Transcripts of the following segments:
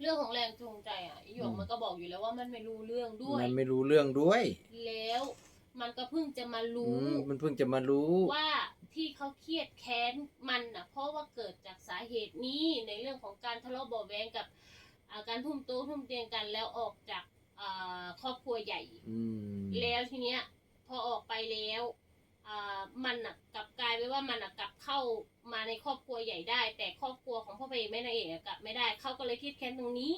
เรื่องของแรงจูงใจอะอีหยกมันก็บอกอยู่แล้วว่ามันไม่รู้เรื่องด้วย มันไม่รู้เรื่องด้วย แล้ว มันก็เพิ่งจะมาอืรู้มมันเพิ่งจะมารู้ ว่าที่เขาเครียดแค้นมันอะ เพราะว่าเกิดจากสาเหตุนี้ในเรื่องของการทะเลาะเบาะแวงกับอ่าการทุ่มโต๊ะทุ่มเตียงกันแล้วออกจากอ่าครอบครัวใหญ่อืมแล้วทีเนี้ย พอออกไปแล้วอ่า มันอะกลับกลายไปว่ามันอะกลับเข้ามาในครอบครัวใหญ่ได้ แต่ครอบครัวของพ่อพระเอกแม่นางเอกอะกลับไม่ได้เขาก็เลยเครียดแค้นตรงนี้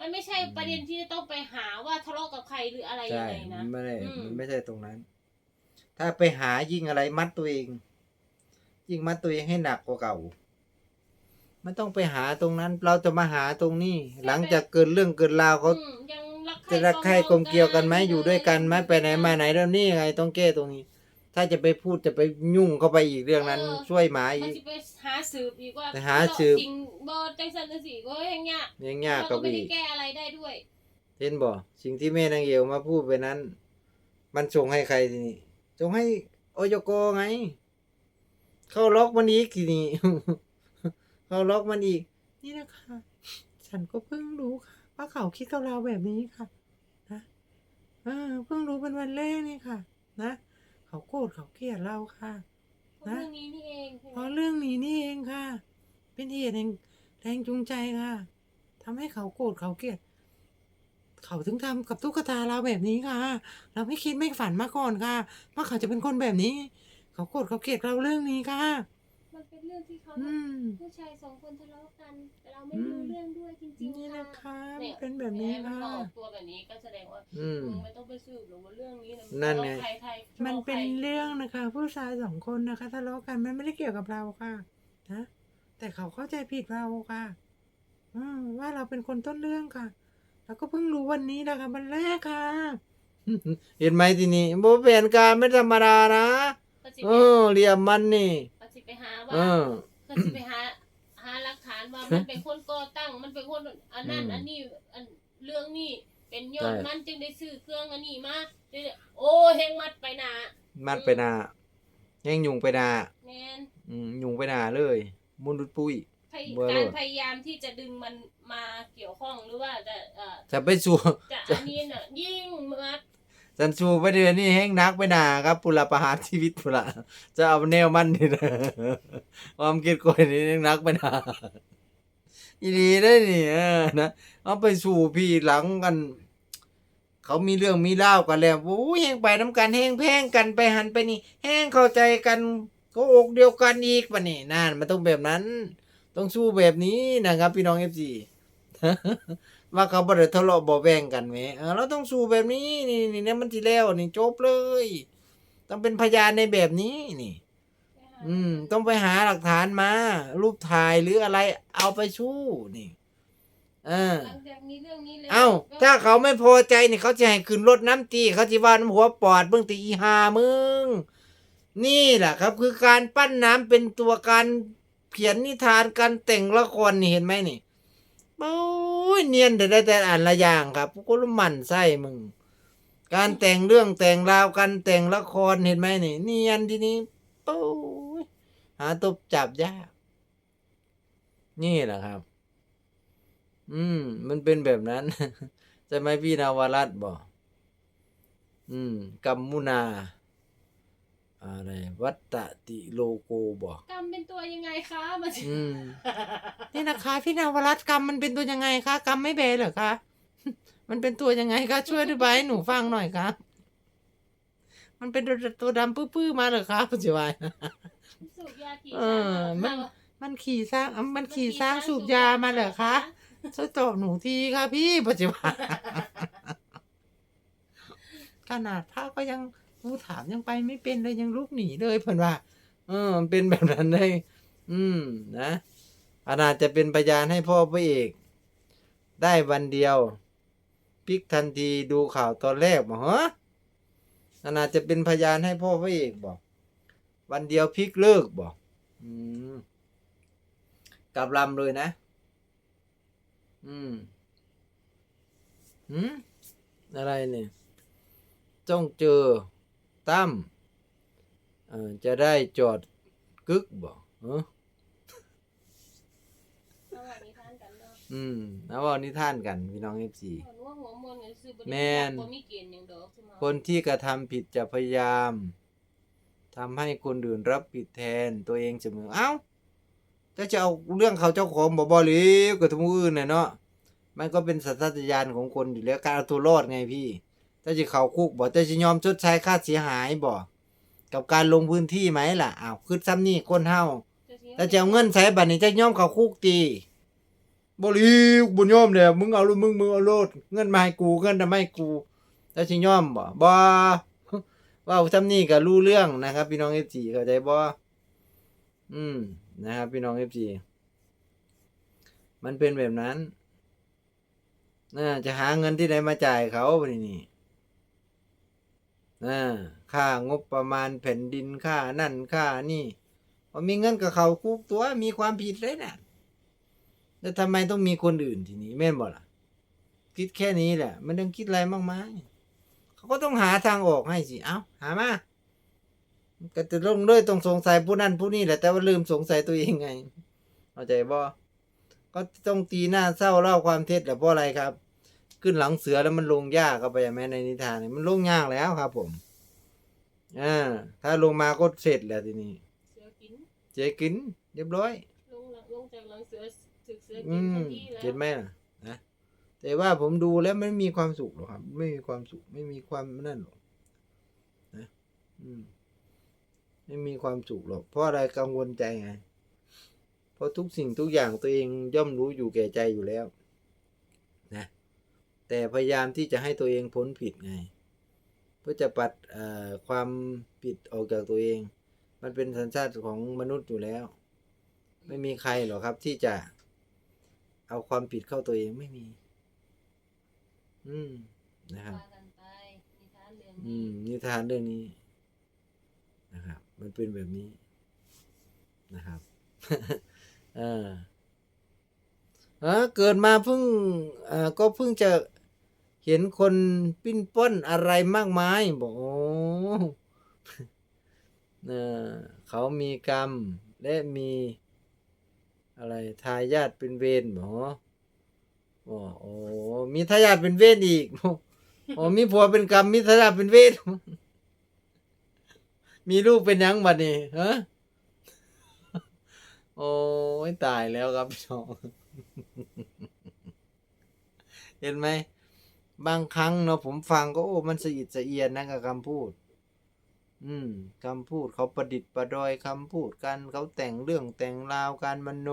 มันไม่ใช่ประเด็นที่จะต้องไปหาว่าทะเลาะกับใครหรืออะไรยัใช่งไงนะมันไม่ได้อืมมันไม่ใช่ตรงนั้น ถ้าไปหายิ่งอะไรมัดตัวเอง ยิ่งมัดตัวเองให้หนักกว่าเก่ามันต้องไปหาตรงนั้น เราจะมาหาตรงนี้ หลังจากเกิดเรื่องเกิดราวเขาอืมยังรักใคจะรักใครกลมเกลียวกันไหมอยู่ด้วยกันไหมไปไหนมาไหนแล้วนี่ไงต้องแก้ตรงนี้ ถ้าจะไปพูดจะไปยุ่งเข้าไปอีกเรื่องนั้นช่วยหมามัอีนกจะไปหาสืบอีกว่าไปหาสืบ จริงบอจังสันจังสีก็อย่างเงี้ยยังยากเรากัก็บไม่อีได้กแก้อะไรได้ด้วย เห็นบ่สิ่งที่แม่นางเอวมาพูดไปนั้น มันส่งให้ใครทีนี้ส่งให้โอยโกไง เข้าล็อกมันอีกทีนี้ เข้าล็อกมันอีก นี่นะคะ ฉันก็เพิ่งรู้ค่ะว่าเขาคิดกับเราแบบนี้ค่ะ นะเออเพิ่งรู้เป็นวันแรกนี่ค่ะ นะ เขาโกรธเขาเกลียดเราค่ะเพราะเรื่องนี้นี่เองใช่ไหเพมราะเรื่องนี้นี่เองค่ะ เป็นเหตุแห่งแรงจูงใจค่ะทำให้เขาโกรธเขาเกลียด เขาถึงทำกับตุ๊กตาเราแบบนี้ค่ะ เราไม่คิดไม่ฝันมาก่อนค่ะว่าเขาจะเป็นคนแบบนี้ เขาโกรธเขาเกลียดเราเรื่องนี้ค่ะ มันเป็นเรื่องที่เขาอืม ผู้ชายสองคนทะเลาะกัน แต่เราไม่รู้เรื่องด้วยจริงนี่ๆนะค่ะคะเนี่ยเป็นแบบนี้แหมมันค่ะ มาออกตัวแบบนี้ก็แสดงว่าอืม มึงไม่ต้องไปสืบหรอกว่าเรื่องนี้นะนั่นไง ใครใครมันเป็นใครเรื่องนะคะ ผู้ชายสองคนนะคะทะเลาะกันมันไม่ได้เกี่ยวกับเราค่ะนะแต่เขาเข้าใจผิดเราค่ะ อืมว่าเราเป็นคนต้นเรื่องค่ะ แล้วก็เพิ่งรู้วันนี้แหละค่ะวันแรกค่ะ เห็นไหมทีนี้โบเป็นการไม่ธรรมดานะก็สิเอไปอเหลี่ยมมันนี่ก็ สิไปหาเอว่าอก็สิไปหา หาหลักฐานว่ามันเป็นคนก่อตั้ง มันเป็นคนอันนั้นอืมอันนี้อันเรื่องนี้เป็นยอดใช่ มันจึงได้ซื้อเครื่องอันนี้มาเดี๋ยวโอ้เฮงมัดไปหนามันไปหนาแย่งยุงไปหนาแมนอืมยุงไปหนาเลย มุนดุดปุ้ย พยเบอร์โหลการดพยายามที่จะดึงมันมาเกี่ยวข้องหรือว่าจะเอ่อจะไปสู่ จะอันนี้น่ะยิ่งมัด จันสูไปเดือนนี้แห้งนักไปหนาครับปุระประหารชีวิตปุระจะเอาแนวมันนี่นะความคิดก่อยนี่แห้งนักไปหนาอีดีได้นี่นะเอาไปสู่พี่หลังกัน เขามีเรื่องมีเล่ากันแล้วโอ้ยแห้งไปน้ำกันแห้งแพงกันไปหันไปนี่ แห้งเข้าใจกันก็อกเดียวกันอีกปะนี่นั่นมันต้องแบบนั้น ต้องสู้แบบนี้นะครับ พี่น้องเอฟซี ว่าเขาบ่ได้ทะเลาะเบ่แบ่งกันแหมเออเราต้องสู้แบบนี้นี่นี่เนี่ยมันสิแล้วนี่จบเลย ต้องเป็นพยานในแบบนี้นี่ อืม ต้องไปหาหลักฐานมา รูปถ่ายหรืออะไร เอาไปสู้นี่ เออ หลังจากมีเรื่องนี้แล้วเอ้า ก็ถ้าเขาไม่พอใจนี่เขาจะให้ขึ้นรถน้ำตี เขาจะว่าน้ำหัวปอดเบิ่งตีอีหามึง นี่แหละครับ คือการปั้นน้ำเป็นตัวการเขียนนิทานการแต่งละครนี่เห็นไหมนี่โอ้ ยเนียนแต่ได้แต่อ่านละอย่างครับพวกคนหมั่นไส้มึง การแต่งเรื่องแต่งราวกันแต่งละครเห็นไหมนี่ เนียนทีนี้โอ้หาตบจับยาก นี่แหละครับ อืม มันเป็นแบบนั้นใช่ไหมพี่นาวรัตน์บอกอืมกัมมุนา อะไร วัตตติโลโกบอกกรรมเป็นตัวยังไงคะมันอืมนี่นะคะ พี่นาวรัตน์กรรมมันเป็นตัวยังไงคะกรรมไม่เบเหรอคะมันเป็นตัวยังไงคะช่วยอธิบายให้หนูฟังหน่อยครับมันเป็นตัวตัวดำปื้อๆมาเหรอคะปัจจุบันสูบยากี่เออครั้งมันมันขี่สร้างอะมันขี่สร้างสูบยามาเหรอคะช่วยตอบหนูทีค่ะพี่ปัจจุบันขนาดพระก็ยัง กูถามยังไปไม่เป็นเลยยังลุกหนีเลยเพิ่นว่า เออมันเป็นแบบนั้นเลยอืมนะขนาดจะเป็นพยานให้พ่อพระเอก ได้วันเดียวพลิกทันทีดูข่าวตอนแรกบอกฮะขนาดจะเป็นพยานให้พ่อพระเอกบอก วันเดียวพลิกเลิกบอกอืมกลับลำเลยนะ อืมหืมอะไรเนี่ยต้องเจอ ตั้มเอ่อจะได้จอดกึกบอกเออสวัสนิทานกันเนาะอืมแล้วเว่านิทานกันพี่น้อง FC หัวนัวหัวมวนกันซื้อบ่แม่ได้นบ่มีเกณฑ์หยังดอกใช่ไหมคนที่กระทำผิดจะพยายามทำให้คนอื่นรับผิดแทนตัวเองเสมอเอ้าจะจะเอาเรื่องเขาเจ้าของบ่บ่หรือกับทุกอื่นน่ะเนาะมันก็เป็นสัญชาตญาณของคนอยู่แล้วการเอาตัวรอดไงพี่ ถ้าจะเข้าคุกบ่จะจะยอมชดใช้ค่าเสียหายบ่กับการลงพื้นที่ไหมล่ะอ้าวคือซ้ำนี่คนเฮาถ้าจะเอาเงินใช้บัตรนี้จะย่อมเขาคุกตีบริบุญย่อมเลยมึงเอาลูมึงมึงเอาโลดเงินมาให้กูเงินทำให้กูถ้าชิย่อมบ่บ่ว่าทำนี่ก็รู้เรื่องนะครับ พี่น้องเอฟจีเข้าใจบ่อืมนะครับ พี่น้องเอฟจีมันเป็นแบบนั้นน่าจะหาเงินที่ไหนมาจ่ายเขาไปนี่ น่าค่างบประมาณแผ่นดินค่านั่นค่านี่พอมีเงินกับเขาคุกตัวมีความผิดเลยนะแล้วทำไมต้องมีคนอื่นทีนี้แม่นบ่ล่ะ คิดแค่นี้แหละ มันต้องคิดอะไรมากมายเขาก็ต้องหาทางออกให้สิเอ้าหามาก็จะลงเลยต้องสงสัยผู้นั้นผู้นี้แหละแต่ว่าลืมสงสัยตัวเองไงเข้าใจบ่ก็ต้องตีหน้าเศร้าเล่าความเท็จแหละเพราะอะไรครับ ขึ้นหลังเสือแล้วมันลงยากครับไปอย่างแม่ในนิทานเนี่ยมันลงยากแล้วครับ ผมอ่าถ้าลงมาก็เสร็จแล้วทีนี้เสือกินเจ๊กิน เรียบร้อยลงหลังลงจากหลังเสือถึกเสืออืกินมทันทีแล้วเห็นไหมล่ะนะแต่ว่าผมดูแล้วไม่มีความสุขหรอกครับ ไม่มีความสุขไม่มีความนั่นหรอกนะอืมไม่มีความสุขหรอก เพราะอะไรกังวลใจไง เพราะทุกสิ่งทุกอย่างตัวเองย่อมรู้อยู่แก่ใจอยู่แล้วนะ แต่พยายามที่จะให้ตัวเองพ้นผิดไง เพื่อจะปัดเอ่อความผิดออกจากตัวเอง มันเป็นสัญชาติของมนุษย์อยู่แล้ว ไม่มีใครหรอกครับที่จะเอาความผิดเข้าตัวเองไม่มี อืมนะครับว่ากันไปนิทานเรื่องอืนี้มนิทานเรื่องนี้นะครับ มันเป็นแบบนี้นะครับเออเออเกิดมาเพิ่งเอ่อก็เพิ่งจะ เห็นคนปิ้นป้นอะไรมากมายบอกโอ้เออเขามีกรรมและมีอะไรทายาทเป็นเวรบอกโอ้โอ้มีทายาทเป็นเวรอีกโอ้มีผัวเป็นกรรมมีทายาทเป็นเวรมีลูกเป็นยังบัดนี้ฮะโอ้ยตายแล้วครับพี่น้อง เห็นไหม บางครั้งเนาะผมฟังก็โอ้มันสะอิดสะเอียนนะกับคำพูด อืมคำพูดเขาประดิษฐ์ประดอยคำพูดกันเขาแต่งเรื่องแต่งราวการมโน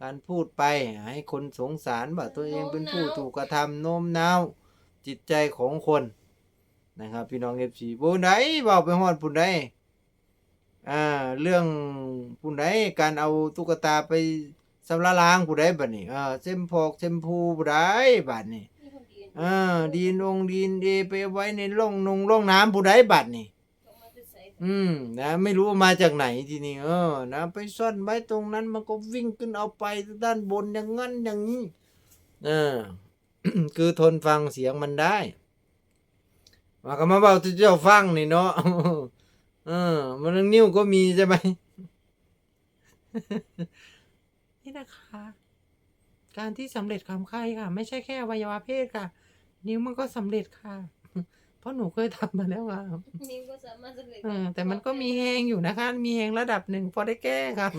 การพูดไปให้คนสงสารว่าตัวเองเป็นผู้ถูกกระทำโน้มน้าวจิตใจของคนนะครับ พี่น้องเอฟซีผู้ใดบอกไปฮอดผู้ใดอ่าเรื่องผู้ใดการเอาตุ๊กตาไปสำระล้างผู้ใดบัดนี้อ่าเซมพอกเซมพูผู้ใดบัดนี้ มีคนดีอ่าดีนองดีนเอไปไว้ในร่องนงร่องน้ำผู้ใดบัดนี้ต้องมาจะใส่อืมนะไม่รู้ว่ามาจากไหนทีนี้เออ นะไปซ่อนไว้ตรงนั้นมันก็วิ่งขึ้นเอาไปด้านบนอย่างนั้นอย่างนี้เออคือทนฟังเสียงมันได้มาก็มาเบาที่เจ้าฟังนี่เนาะเออ มันนิ้วก็มีใช่ไหมนี่นะคะ การที่สำเร็จความใครค่ะ ไม่ใช่แค่อวัยวะเพศค่ะ นิ้วมันก็สำเร็จค่ะ เพราะหนูเคยทำมาแล้วค่ะนิ้วก็สามารถสำเร็จเออแต่มันก็มีแหงอยู่นะคะ มีแหงระดับหนึ่งพอได้แก้ครับ